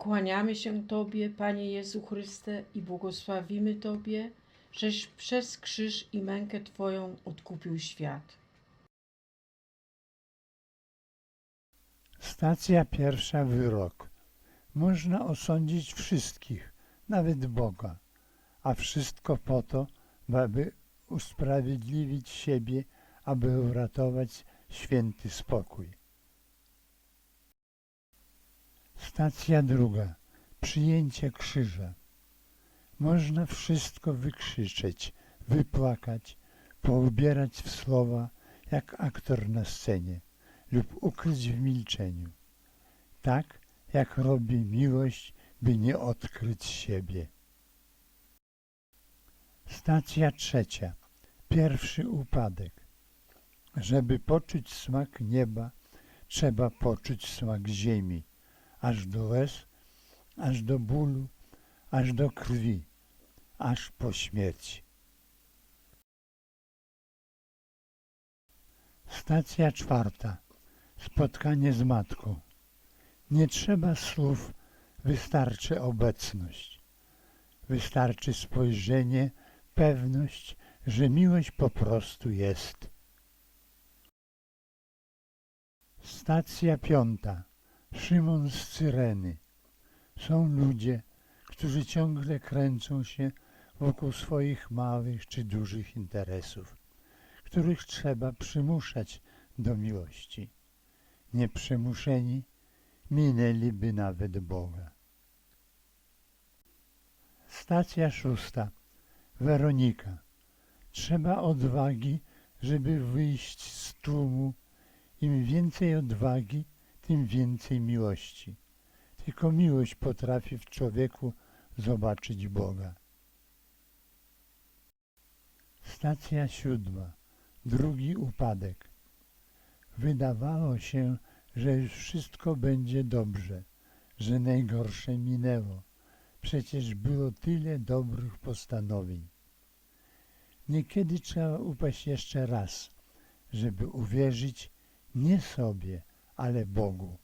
Kłaniamy się Tobie, Panie Jezu Chryste, i błogosławimy Tobie, żeś przez krzyż i mękę Twoją odkupił świat. Stacja pierwsza wyrok. Można osądzić wszystkich, nawet Boga, a wszystko po to, aby usprawiedliwić siebie, aby uratować święty spokój. Stacja druga. Przyjęcie krzyża. Można wszystko wykrzyczeć, wypłakać, poubierać w słowa, jak aktor na scenie lub ukryć w milczeniu. Tak, jak robi miłość, by nie odkryć siebie. Stacja trzecia. Pierwszy upadek. Żeby poczuć smak nieba, trzeba poczuć smak ziemi, aż do łez, aż do bólu, aż do krwi, aż po śmierci. Stacja czwarta. Spotkanie z matką. Nie trzeba słów, wystarczy obecność. Wystarczy spojrzenie, pewność, że miłość po prostu jest. Stacja piąta. Szymon z Cyreny. Są ludzie, którzy ciągle kręcą się wokół swoich małych czy dużych interesów, których trzeba przymuszać do miłości nieprzymuszeni minęliby nawet Boga. Stacja szósta. Weronika. Trzeba odwagi, żeby wyjść z tłumu. Im więcej odwagi, tym więcej miłości. Tylko miłość potrafi w człowieku zobaczyć Boga. Stacja siódma. Drugi upadek. Wydawało się, że już wszystko będzie dobrze, że najgorsze minęło. Przecież było tyle dobrych postanowień. Niekiedy trzeba upaść jeszcze raz, żeby uwierzyć nie sobie, ale Bogu.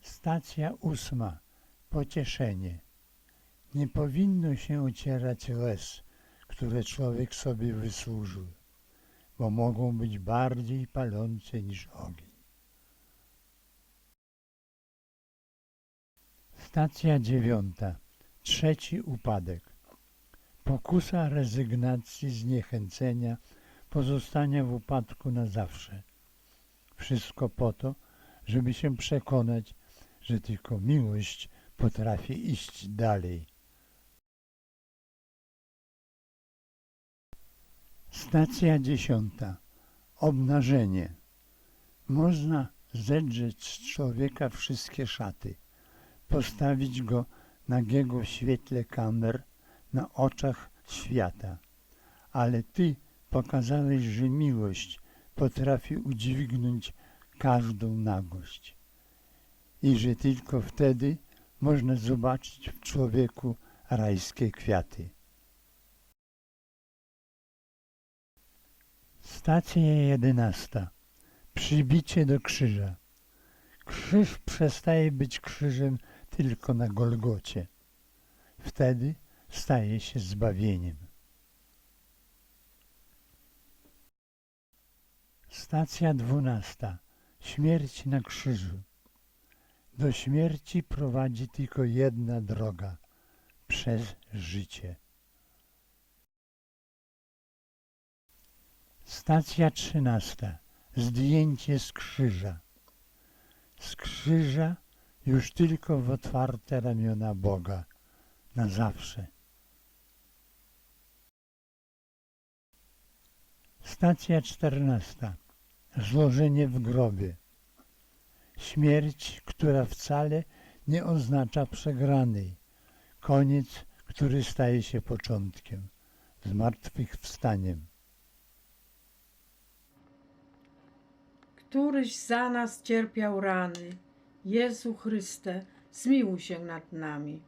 Stacja ósma. Pocieszenie. Nie powinno się ocierać łez, które człowiek sobie wysłużył, bo mogą być bardziej palące niż ogień. Stacja dziewiąta. Trzeci upadek. Pokusa rezygnacji, zniechęcenia, pozostania w upadku na zawsze. Wszystko po to, żeby się przekonać, że tylko miłość potrafi iść dalej. Stacja dziesiąta. Obnażenie. Można zedrzeć z człowieka wszystkie szaty, postawić go nagiego w świetle kamer na oczach świata. Ale Ty pokazałeś, że miłość potrafi udźwignąć każdą nagość i że tylko wtedy można zobaczyć w człowieku rajskie kwiaty. Stacja jedenasta. Przybicie do krzyża. Krzyż przestaje być krzyżem tylko na Golgocie. Wtedy staje się zbawieniem. Stacja dwunasta. Śmierć na krzyżu. Do śmierci prowadzi tylko jedna droga przez życie. Stacja trzynasta. Zdjęcie z krzyża. Z krzyża już tylko w otwarte ramiona Boga. Na zawsze. Stacja czternasta. Złożenie w grobie. Śmierć, która wcale nie oznacza przegranej. Koniec, który staje się początkiem. Zmartwychwstaniem. Któryś za nas cierpiał rany. Jezu Chryste, zmiłuj się nad nami.